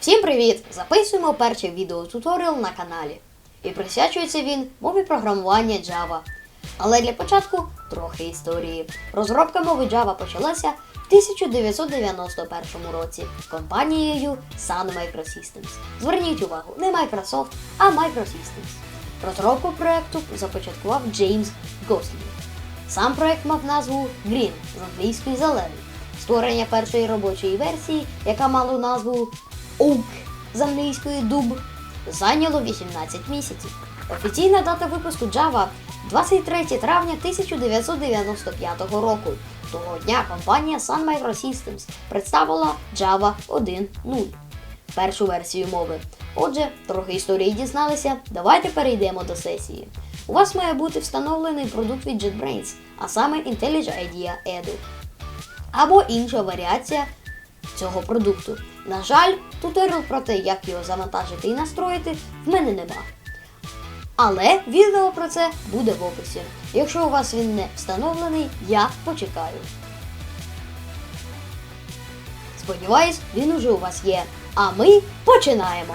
Всім привіт! Записуємо перший відеотуторіал на каналі. І присвячується він мові програмування Java. Але для початку трохи історії. Розробка мови Java почалася в 1991 році компанією Sun Microsystems. Зверніть увагу, не Microsoft, а Microsystems. Розробку проекту започаткував Джеймс Гослінг. Сам проект мав назву Green з англійської зелений. Створення першої робочої версії, яка мала назву Oak з англійської дуб, зайняло 18 місяців. Офіційна дата випуску Java 23 травня 1995 року. Того дня компанія Sun Microsystems представила Java 1.0, першу версію мови. Отже, трохи історії дізналися. Давайте перейдемо до сесії. У вас має бути встановлений продукт від JetBrains, а саме IntelliJ IDEA Edu або інша варіація цього продукту. На жаль, туторіал про те, як його завантажити і настроїти, в мене нема. Але відео про це буде в описі. Якщо у вас він не встановлений, я почекаю. Сподіваюсь, він уже у вас є. А ми починаємо!